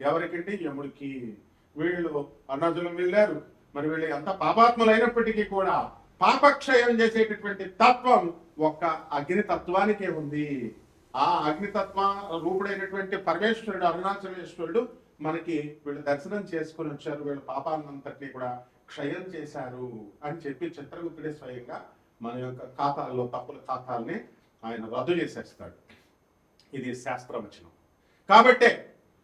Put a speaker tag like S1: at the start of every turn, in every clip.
S1: ఎవరికంటే యముడికి వీళ్ళు అరుణాచలం వెళ్ళారు. మరి వీళ్ళు ఎంత పాపాత్ములైనప్పటికీ కూడా పాపక్షయం చేసేటటువంటి తత్వం ఒక్క అగ్నితత్వానికే ఉంది. ఆ అగ్నితత్వ రూపుడైనటువంటి పరమేశ్వరుడు అరుణాచలేశ్వరుడు మనకి వీళ్ళు దర్శనం చేసుకుని వచ్చారు. వీళ్ళ పాపాన్నంతటినీ కూడా క్షయం చేశారు అని చెప్పి చిత్రగుప్తుడే స్వయంగా మన యొక్క ఖాతాల్లో తప్పుల ఖాతాల్ని ఆయన రద్దు చేసేస్తాడు. ఇది శాస్త్రవచనం. కాబట్టే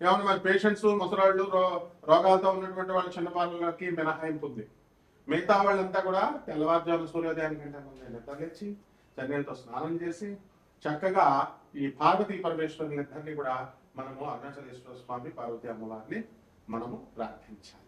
S1: ఏమన్నా మరి పేషెంట్స్ ముసలాళ్ళు రో రోగాలతో ఉన్నటువంటి వాళ్ళ చిన్నపాలకి మినహాయింపు ఉంది మిగతా వాళ్ళంతా కూడా తెల్లవారుజాము సూర్యోదయానికి కంటే ముందే నిద్రలేచి చన్నీళ్ళతో స్నానం చేసి చక్కగా ఈ పార్వతీ పరమేశ్వరుని ఇద్దరిని కూడా మనము అరుణాచలేశ్వర స్వామి పార్వతీ అమ్మవారిని మనము ప్రార్థించాలి.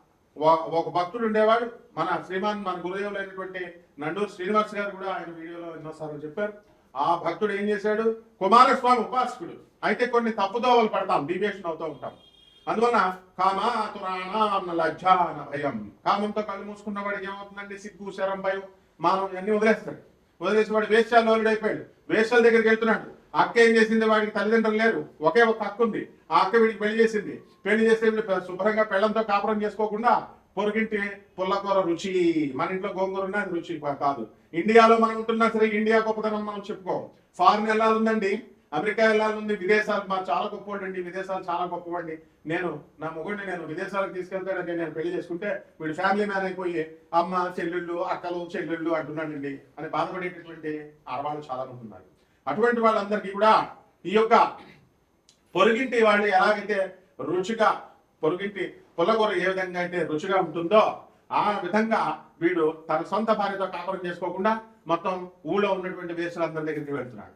S1: ఒక- భక్తుడు ఉండేవాడు. మన శ్రీమాన్ మన గురుదేవులైనటువంటి నండూరు శ్రీనివాస్ గారు కూడా ఆయన వీడియోలో ఎన్నోసార్లు చెప్పారు. ఆ భక్తుడు ఏం చేశాడు? కుమారస్వామి ఉపాసకుడు. అయితే కొన్ని తప్పుదోవలు పడతాం డీవియేషన్ అవుతూ ఉంటాం. అందువలన కామాతురాణ లజ్జాన భయం. కామంతో కళ్ళు మూసుకున్న వాడికి ఏమవుతుందండి? సిగ్గు శరం భయం మానం అన్ని వదిలేస్తాడు. వదిలేసి వాడు వేశ్యాలు అయిపోయాడు వేశ్యాల దగ్గరికి వెళ్తున్నాడు. అక్క ఏం చేసింది? వాడికి తల్లిదండ్రులు లేరు. ఒకే ఒక అక్క ఉంది. ఆ అక్క వీడికి పెళ్ళి చేసింది. పెళ్ళి చేస్తే శుభ్రంగా పెళ్ళంతో కాపురం చేసుకోకుండా పొరుగింటి పుల్లకూర రుచి మన ఇంట్లో గోంగూర ఉన్న రుచి కాదు. ఇండియాలో మనం ఉంటున్నా సరే ఇండియా గొప్పతనం మనం చెప్పుకోం ఫారిన్ వెళ్ళాలందండి అమెరికా వెళ్ళాలంది విదేశాలు మా చాలా గొప్పవాడండి. విదేశాలు చాలా గొప్పవాడిని. నేను నా మొగుడిని నేను విదేశాలకు తీసుకెళ్తాడంటే నేను పెళ్ళి చేసుకుంటే వీడు ఫ్యామిలీ మ్యాన్ అయిపోయి అమ్మ చెల్లెళ్ళు అక్కలు చెల్లెళ్ళు అంటున్నాడండి. అని బాధపడేటటువంటి ఆడవాళ్ళు చాలా మంది ఉన్నారు. అటువంటి వాళ్ళందరికీ కూడా ఈ యొక్క పొరుగింటి వాళ్ళు ఎలాగైతే రుచిగా పొరుగింటి పొలగూర ఏ విధంగా అయితే రుచిగా ఉంటుందో ఆ విధంగా వీడు తన సొంత భార్యతో కాపురం చేసుకోకుండా మొత్తం ఊళ్ళో ఉన్నటువంటి వేసులందరి దగ్గరికి వెళ్తున్నాడు.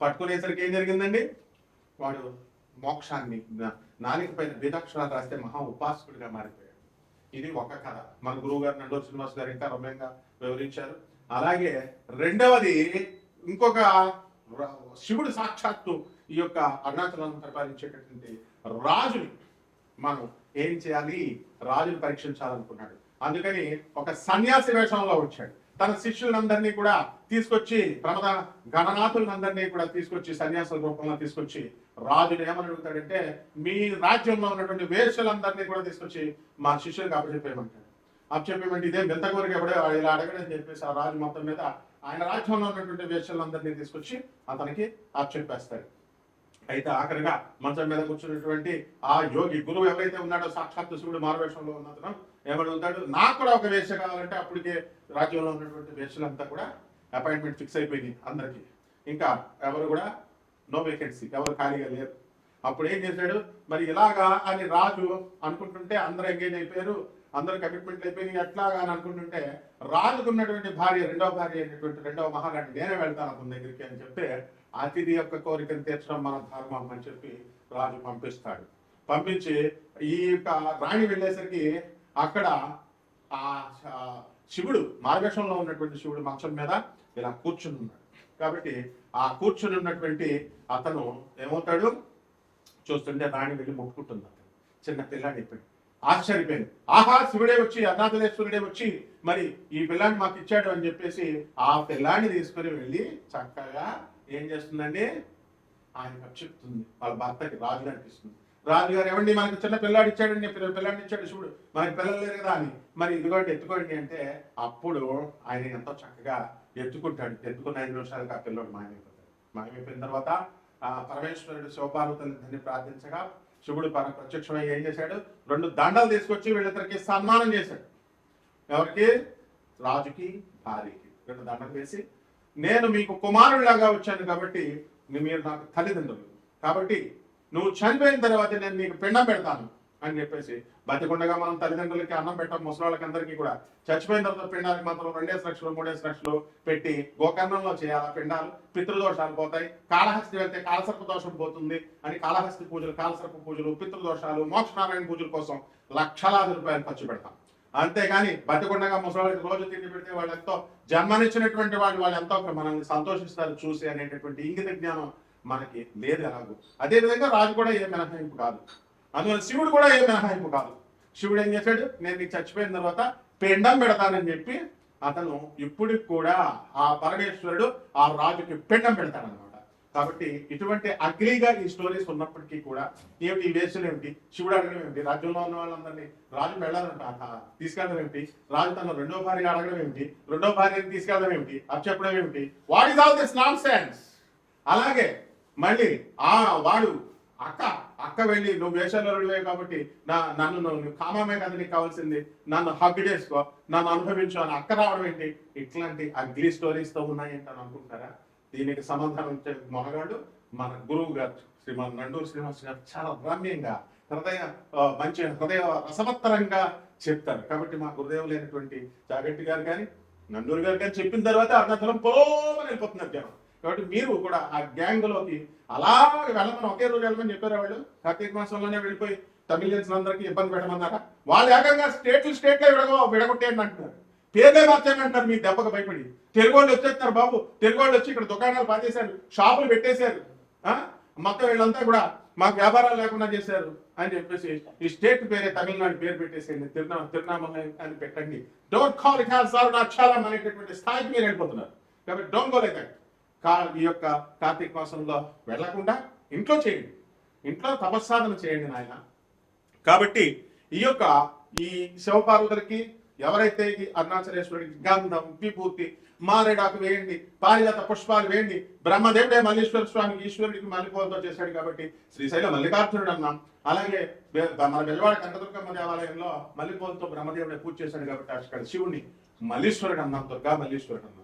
S1: పట్టుకునేసరికి ఏం జరిగిందండి? వాడు మోక్షాన్ని నా- నాలుక పైన బీజాక్షరాలు రాస్తే మహా ఉపాసకుడిగా మారిపోయాడు. ఇది ఒక కథ. మన గురువు గారు నండూరు శ్రీనివాస్ గారు ఇంకా రమ్యంగా వివరించారు. అలాగే రెండవది ఇంకొక శివుడు సాక్షాత్తు ఈ యొక్క అరుణాచలం పరిపాలించేటటువంటి రాజుని మనం ఏం చేయాలి? రాజుని పరీక్షించాలనుకున్నాడు. అందుకని ఒక సన్యాసి వేషంలో వచ్చాడు. తన శిష్యులందరినీ కూడా తీసుకొచ్చి ప్రమద గణనాథులందరినీ కూడా తీసుకొచ్చి సన్యాసుల రూపంలో తీసుకొచ్చి రాజుడు ఏమని అడుగుతాడంటే మీ రాజ్యంలో ఉన్నటువంటి వేషలందరినీ కూడా తీసుకొచ్చి మా శిష్యులకు అప్పచెప్పేయమంటాడు. అప్పచెప్పేయమంటే ఇదే వింత కోరిక ఎవడే ఇలా అడగడని చెప్పేసి ఆ రాజు మొత్తం మీద ఆయన రాజ్యంలో ఉన్నటువంటి వేషలందరినీ తీసుకొచ్చి అతనికి అప్పచెప్పేస్తాడు. అయితే ఆఖరిగా మంచం మీద కూర్చున్నటువంటి ఆ యోగి గురువు ఎవరైతే ఉన్నాడో సాక్షాత్ శివుడు మారువేషంలో ఉన్నతను ఏమడుగుతాడు నాకు కూడా ఒక వేష కావాలంటే అప్పటికే రాజ్యంలో ఉన్నటువంటి వేషలంతా కూడా అపాయింట్మెంట్ ఫిక్స్ అయిపోయింది అందరికి. ఇంకా ఎవరు కూడా నో వేకెన్సీ ఎవరు ఖాళీగా లేరు. అప్పుడు ఏం చేశాడు? మరి ఇలాగా అని రాజు అనుకుంటుంటే అందరూ ఎంగేజ్ అయిపోయారు. అందరూ కమిట్మెంట్ అయిపోయినాయి. ఎట్లాగా అని అనుకుంటుంటే రాజుకున్నటువంటి భార్య రెండవ భార్య అయినటువంటి రెండవ మహారాణి నేనే వెళ్తాను అతని దగ్గరికి అని చెప్తే అతిథి యొక్క కోరికను తీర్చడం మన ధర్మం అని చెప్పి రాజు పంపిస్తాడు. పంపించి ఈ యొక్క రాణి వెళ్ళేసరికి అక్కడ ఆ శివుడు మార్గశంలో ఉన్నటువంటి శివుడు మంచం మీద ఇలా కూర్చుని ఉన్నాడు. కాబట్టి ఆ కూర్చుని ఉన్నటువంటి అతను ఏమవుతాడు? చూస్తుంటే రాణి వెళ్ళి మొక్కుకుంటుంది అతను. చిన్న పిల్లాడి ఇప్పుడు ఆశ్చర్యపోయింది ఆహా శివుడే వచ్చి అన్నాథలేశ్వరుడే వచ్చి మరి ఈ పిల్లాన్ని మాకు ఇచ్చాడు అని చెప్పేసి ఆ పిల్లాన్ని తీసుకుని వెళ్ళి చక్కగా ఏం చేస్తుందండి? ఆయన చెప్తుంది. వాళ్ళ భర్తకి రాజు అనిపిస్తుంది రాజుగారు ఏమండి మనకి చిన్న పిల్లాడు ఇచ్చాడండి పిల్ల- పిల్లాడిని ఇచ్చాడు శివుడు మనకి పిల్లలు లేరు కదా అని. మరి ఇదిగోండి ఎత్తుకోండి అంటే అప్పుడు ఆయన ఎంతో చక్కగా ఎత్తుకుంటాడు. ఎత్తుకున్న ఐదు నిమిషాలకు ఆ పిల్లోడు మాయమైపోతాడు. మాయమైపోయిన తర్వాత ఆ పరమేశ్వరుడు శివపార్వతులందరినీ ప్రార్థించగా శివుడు ప్రత్యక్షమై ఏం చేశాడు? రెండు దండలు తీసుకొచ్చి వీళ్ళిద్దరికి సన్మానం చేశాడు. ఎవరికి? రాజుకి భార్యకి. రెండు దండలు వేసి నేను మీకు కుమారుడిలాగా వచ్చాను కాబట్టి మీరు నాకు తల్లిదండ్రులు. కాబట్టి నువ్వు చనిపోయిన తర్వాత నేను నీకు పిండం పెడతాను అని చెప్పేసి బతికుండగా మనం తల్లిదండ్రులకి అన్నం పెట్టాం ముసలాళ్ళకి అందరికీ కూడా. చచ్చిపోయిన తర్వాత పిండానికి మాత్రం రెండేసి లక్షలు మూడేసి లక్షలు పెట్టి గోకర్ణంలో చేయాలి పిండాలు? పితృదోషాలు పోతాయి. కాళహస్తి వెళ్తే కాలసర్ప దోషం పోతుంది అని కాళహస్తి పూజలు కాలసర్ప పూజలు పితృదోషాలు మోక్షనారాయణ పూజల కోసం లక్షలాది రూపాయలు ఖర్చు పెడతాం. అంతేగాని బతికుండగా ముసలాళ్ళకి రోజు తిండి పెడితే వాళ్ళు ఎంతో జన్మనిచ్చినటువంటి వాళ్ళు వాళ్ళు ఎంతో మనల్ని సంతోషిస్తారు చూసి అనేటటువంటి ఇంగిత జ్ఞానం మనకి లేదు ఎలాగో. అదేవిధంగా రాజు కూడా ఏ మినహాయింపు కాదు. అందువల్ల శివుడు కూడా ఏ మినహాయింపు కాదు. శివుడు ఏం చేశాడు? నేను నీకు చచ్చిపోయిన తర్వాత పిండం పెడతానని చెప్పి అతను ఇప్పటికి కూడా ఆ పరమేశ్వరుడు ఆ రాజుకి పిండం పెడతాడనమాట కాబట్టి ఇటువంటి అగ్లీగా ఈ స్టోరీస్ ఉన్నప్పటికీ కూడా ఏమిటి? ఈ వేసులు ఏమిటి? శివుడు అడగడం ఏమిటి? రాజ్యంలో ఉన్న వాళ్ళందరినీ రాజు వెళ్ళాలంట తీసుకెళ్ళడం ఏమిటి? రాజు తన రెండో భార్య అడగడం ఏమిటి? రెండో భార్యని తీసుకెళ్ళడం ఏమిటి? అది చెప్పడం ఏమిటి? What is all this nonsense అలాగే మళ్ళీ ఆ వాడు అక్క అక్క వెళ్ళి నువ్వు వేషాలే కాబట్టి నా నన్ను నువ్వు కామమే కదా నీకు కావాల్సింది. నన్ను హగ్ చేసుకో. నన్ను అనుభవించు. అని అక్క రావడం ఏంటి? ఇట్లాంటి అగ్లీ స్టోరీస్తో ఉన్నాయంట అని అనుకుంటారా? దీనికి సమాధానం ఇచ్చే మొనగాడు మన గురువు గారు శ్రీమాన్ నండూరు శ్రీనివాస్ గారు చాలా రమ్యంగా హృదయ మంచి హృదయ రసవత్తరంగా చెప్తారు. కాబట్టి మా గురుదేవు లేనటువంటి జాగట్టి గారు కానీ నండూరు గారు కానీ చెప్పిన తర్వాత అరుణాచలం పోమని వెళ్ళిపోతున్నారు జనం. కాబట్టి మీరు కూడా ఆ గ్యాంగ్లోకి అలాగే వెళ్ళమని ఒకే రోజు వెళ్ళమని చెప్పారు వాళ్ళు? కార్తీక మాసంలోనే వెళ్ళిపోయి తమిళియన్స్ అందరికీ ఇబ్బంది పెట్టమన్నారా? వాళ్ళు ఏకంగా స్టేట్లు స్టేట్లే విడగ విడగొట్టేయండి అంటున్నారు. పేర్లే మార్చేయమంటారు మీ దెబ్బకు భయపడి. తెలుగు వాళ్ళు వచ్చేస్తారు బాబు. తెలుగు వాళ్ళు వచ్చి ఇక్కడ దుకాణాలు పాతేశారు షాపులు పెట్టేశారు. ఆ? మొత్తం వీళ్ళంతా కూడా మాకు వ్యాపారాలు లేకుండా చేశారు అని చెప్పేసి ఈ స్టేట్ పేరే తమిళనాడు పేరు పెట్టేసేయండి. తిరునా తిరునామల అని పెట్టండి. డోంట్ కాల్ ఇట్ హాస్ అక్షరం అనేటటువంటి స్థాయికి మీరు వెళ్ళిపోతున్నారు. కాబట్టి డోంట్ గో లైక్ దట్ కా ఈ యొక్క కార్తీక మాసంలో వెళ్ళకుండా ఇంట్లో చేయండి. ఇంట్లో తపస్సాధన చేయండి నాయన. కాబట్టి ఈ యొక్క ఈ శివపార్వతులకి ఎవరైతే ఈ అరుణాచలేశ్వరుడికి గంధం విభూతి మారేడాకు వేయండి పారిజాత పుష్పాలు వేయండి బ్రహ్మదేవుడే మల్లీశ్వర స్వామికి ఈశ్వరుడికి మల్లెపూలతో చేశాడు కాబట్టి శ్రీశైల మల్లికార్జునుడు అన్నాం అలాగే మన బెజవాడ కనకదుర్గమ్మ దేవాలయంలో మల్లెపూలతో బ్రహ్మదేవుడే పూజ చేశాడు కాబట్టి అక్కడ శివుడిని మల్లీశ్వరుడు అన్నాం దుర్గా మల్లీశ్వరుడు అన్నాం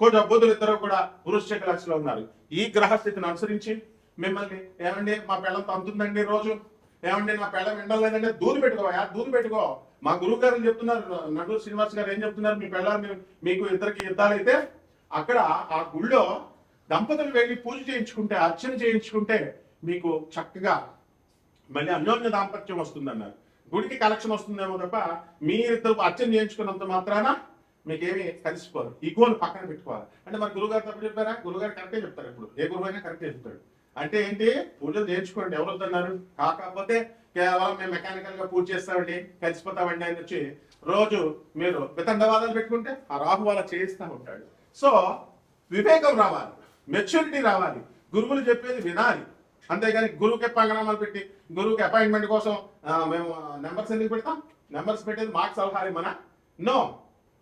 S1: కోట బుధులు ఇద్దరు కూడా వృశ్చిక రాశిలో ఉన్నారు. ఈ గ్రహస్థితిని అనుసరించి మిమ్మల్ని ఏమండి మా పిల్లలు తంతుందండి రోజు? ఏమండి నా పిల్లలు ఎండలేదంటే దూరు పెట్టుకోవా? దూరు పెట్టుకో. మా గురువు గారు చెప్తున్నారు నటూరు శ్రీనివాస్ గారు ఏం చెప్తున్నారు మీ పిల్లలు మీకు ఇద్దరికి యుద్ధాలైతే అక్కడ ఆ గుళ్ళో దంపతులు వెళ్ళి పూజ చేయించుకుంటే అర్చన చేయించుకుంటే మీకు చక్కగా మళ్ళీ అన్యోన్య దాంపత్యం వస్తుందన్నారు. గుడికి కలెక్షన్ వస్తుందేమో తప్ప మీరిద్దరు అర్చన చేయించుకున్నంత మాత్రాన మీకేమి కలిసిపోరు. ఈ గోల్ పక్కన పెట్టుకోవాలి. అంటే మన గురుగారు తప్పు చెప్పారా? గురుగారు కరెక్టే చెప్తారు ఇప్పుడు. ఏ గురువు అయినా కరెక్టే చెప్తాడు అంటే ఏంటి? పూజలు నేర్చుకోండి. ఎవరు వద్దన్నారు? కాకపోతే కేవలం మేము మెకానికల్గా పూజ చేస్తామండి కలిసిపోతామండి అని వచ్చి రోజు మీరు వితండవాదాలు పెట్టుకుంటే ఆ రాహు వాళ్ళ చేయిస్తూ ఉంటాడు. సో వివేకం రావాలి. మెచ్యూరిటీ రావాలి. గురువులు చెప్పేది వినాలి. అంతేగాని గురువుకి పంగనామాలు పెట్టి గురువుకి అపాయింట్మెంట్ కోసం మేము నెంబర్స్ ఎందుకు పెడతాం? నెంబర్స్ పెట్టేది మాకు సలహాలు మన? నో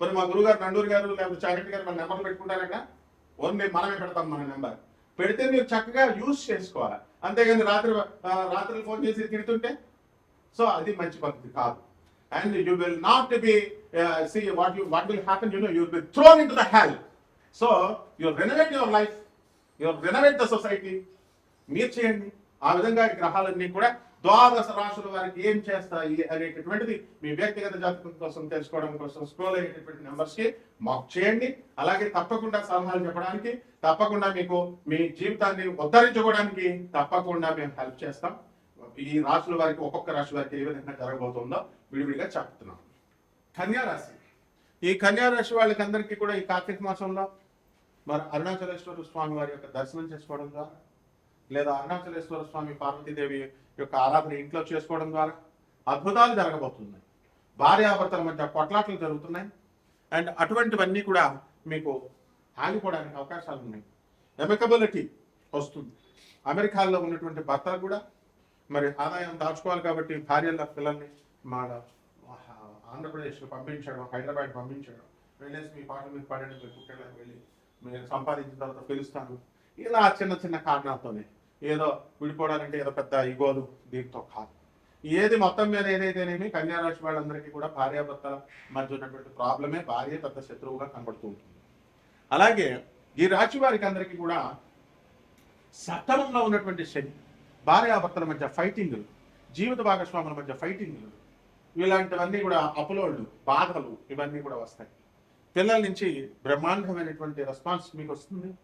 S1: మరి మా గురుగారు నండూరు గారు లేకపోతే చాగంటి గారు మన నెంబర్లు పెట్టుకుంటారట. ఓన్లీ మనమే పెడతాం మన నెంబర్. పెడితే మీరు చక్కగా యూజ్ చేసుకోవాలి? అంతేగాని రాత్రి రాత్రి ఫోన్ చేసి తిడుతుంటే? సో అది మంచి పద్ధతి కాదు. And you will not be see what you what will happen you know you will be thrown into the hell. So you renovate your life you renovate the society. మీరు చేయండి. ఆ విధంగా గ్రహాలన్నీ కూడా ద్వాదశ రాశుల వారికి ఏం చేస్తాయి అనేటటువంటిది మీ వ్యక్తిగత జాతకం కోసం తెలుసుకోవడం కోసం స్క్రోల్ అయ్యేటటువంటి నెంబర్స్కి మాకు చేయండి. అలాగే తప్పకుండా సలహాలు చెప్పడానికి తప్పకుండా మీకు మీ జీవితాన్ని ఉద్ధరించుకోవడానికి తప్పకుండా మేము హెల్ప్ చేస్తాం. ఈ రాశుల వారికి ఒక్కొక్క రాశి వారికి ఏ విధంగా జరగబోతుందో విడివిడిగా చెప్తున్నాం. కన్యా రాశి. ఈ కన్యా రాశి వాళ్ళకి అందరికీ కూడా ఈ కార్తీక మాసంలో మరి అరుణాచలేశ్వర స్వామి వారి యొక్క దర్శనం చేసుకోవడం ద్వారా లేదా అరుణాచలేశ్వర స్వామి పార్వతీదేవి యొక్క ఆరాధన ఇంట్లో చేసుకోవడం ద్వారా అద్భుతాలు జరగబోతున్నాయి. భార్యాభర్తల మధ్య కొట్లాట్లు జరుగుతున్నాయి. అండ్ అటువంటివన్నీ కూడా మీకు ఆగిపోవడానికి అవకాశాలు ఉన్నాయి. ఎమికబిలిటీ వస్తుంది. అమెరికాలో ఉన్నటువంటి భర్తలు కూడా మరి ఆదాయం దాచుకోవాలి కాబట్టి భార్యల పిల్లల్ని మా ఆంధ్రప్రదేశ్లో పంపించడం హైదరాబాద్ పంపించడం వెళ్ళేసి మీ పాటలు మీరు పడండి మీరు కుట్టడానికి వెళ్ళి మీరు సంపాదించిన తర్వాత పిలుస్తాను. ఇలా చిన్న చిన్న కారణాలతోనే ఏదో విడిపోవడాలంటే ఏదో పెద్ద ఇగోలు దీంతో కాదు. ఏది మొత్తం మీద ఏదైతేనేమి కన్యారాశి వాళ్ళందరికీ కూడా భార్యాభర్తల మధ్య ఉన్నటువంటి ప్రాబ్లమే భార్య పెద్ద శత్రువుగా కనబడుతూ ఉంటుంది. అలాగే ఈ రాశి వారికి అందరికీ కూడా సతమంలో ఉన్నటువంటి శని భార్యాభర్తల మధ్య ఫైటింగ్లు జీవిత భాగస్వాముల మధ్య ఫైటింగ్లు ఇలాంటివన్నీ కూడా అపలోళ్ళు బాధలు ఇవన్నీ కూడా వస్తాయి. పిల్లల నుంచి బ్రహ్మాండమైనటువంటి రెస్పాన్స్ మీకు వస్తుంది.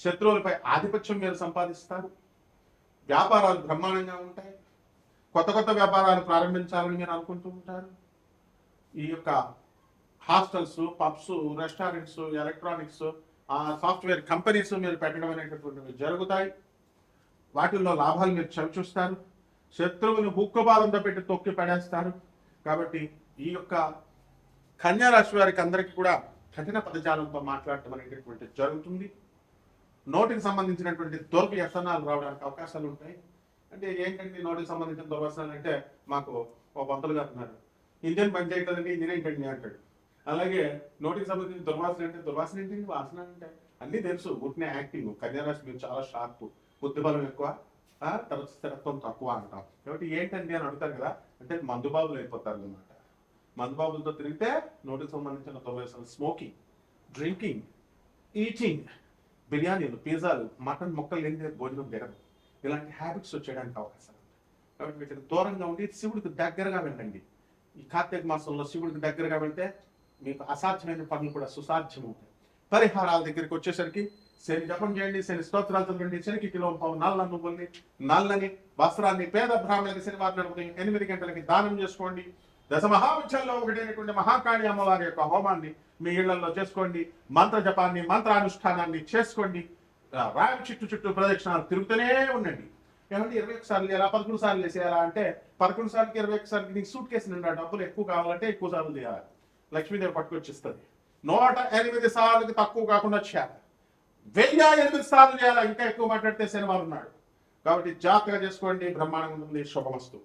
S1: శత్రువులపై ఆధిపత్యం మీరు సంపాదిస్తారు. వ్యాపారాలు బ్రహ్మాండంగా ఉంటాయి. కొత్త కొత్త వ్యాపారాలు ప్రారంభించాలని మీరు అనుకుంటూ ఉంటారు. ఈ యొక్క హాస్టల్స్ పబ్స్ రెస్టారెంట్స్ ఎలక్ట్రానిక్స్ ఆ సాఫ్ట్వేర్ కంపెనీస్ మీరు పెట్టడం అనేటటువంటివి జరుగుతాయి. వాటిల్లో లాభాలు మీరు చవిచూస్తారు శత్రువుని బుక్కుబాలంతో పెట్టి తొక్కి పడేస్తారు. కాబట్టి ఈ యొక్క కన్యా రాశి వారికి అందరికీ కూడా కఠిన పదజాలంతో మాట్లాడటం అనేటటువంటి జరుగుతుంది. నోటికి సంబంధించినటువంటి దుర్వ్యసనాలు రావడానికి అవకాశాలు ఉంటాయి. అంటే ఏంటంటే నోటికి సంబంధించిన దుర్వ్యసనాలు అంటే? మాకు ఒక వంతలు అంటున్నారు ఇంజన్ ఇండియన్ పని చేయట్లేదండి ఇండియన్ ఏంటండి అంటాడు. అలాగే నోటికి సంబంధించిన దుర్వాసన అంటే దుర్వాసన ఏంటండి వాసన అంటే అన్నీ తెలుసు. ఉట్టిన యాక్టింగ్. కన్యారాశి మీరు చాలా షార్ప్. బుద్ధిబలం ఎక్కువ. ఆ, తర్వాత స్థిరత్వం తక్కువ అంటాం. కాబట్టి ఏంటండి అని అడుగుతారు కదా? అంటే మందుబాబులు అయిపోతారు అనమాట మందుబాబులతో తిరిగితే నోటికి సంబంధించిన దుర్వ్యసనం స్మోకింగ్ డ్రింకింగ్ ఈటింగ్ బిర్యానీలు పిజ్జాలు మటన్ మొక్కలు లేని భోజనం తినడం ఇలాంటి హ్యాబిట్స్ వచ్చేయడానికి అవకాశం కాబట్టి వీటికి దూరంగా ఉండి శివుడికి దగ్గరగా వెళ్ళండి. ఈ కార్తీక మాసంలో శివుడికి దగ్గరగా వెళ్తే మీకు అసాధ్యమైన పనులు కూడా సుసాధ్యం అవుతాయి పరిహారాల దగ్గరికి వచ్చేసరికి శని జపం చేయండి శని స్తోత్రాలు చదవండి శనికి కిలో పావు నల్ల నువ్వుల్ని నల్లని వస్త్రాన్ని పేద బ్రాహ్మణులకి శనివారం ఎనిమిది గంటలకి దానం చేసుకోండి. దశ మహావిద్యాల్లో ఒకటైనటువంటి మహాకాళి అమ్మవారి యొక్క హోమాన్ని మీ ఇళ్ళలో చేసుకోండి మంత్ర జపాన్ని మంత్రానుష్ఠానాన్ని చేసుకోండి. ఆ చుట్టూ చుట్టూ ప్రదక్షిణాలు తిరుగుతూనే ఉండండి. ఏమంటే ఇరవై ఒకసార్లు చేయాలా పదకొండు సార్లు వేసేయాలా అంటే పదకొండు సార్లకి ఇరవై ఒకసారికి నీకు సూట్ కేసు నిండా డబ్బులు ఎక్కువ కావాలంటే ఎక్కువ సార్లు చేయాలి? లక్ష్మీదేవి పట్టుకొచ్చిస్తుంది. నూట ఎనిమిది సార్లకి తక్కువ కాకుండా చేయాలి? వెయ్యి ఎనిమిది సార్లు చేయాలి? ఇంకా ఎక్కువ మాట్లాడితే శనివారం ఉన్నాడు. కాబట్టి జాగ్రత్తగా చేసుకోండి బ్రహ్మాండంగా ఉంటుంది శుభమస్తు.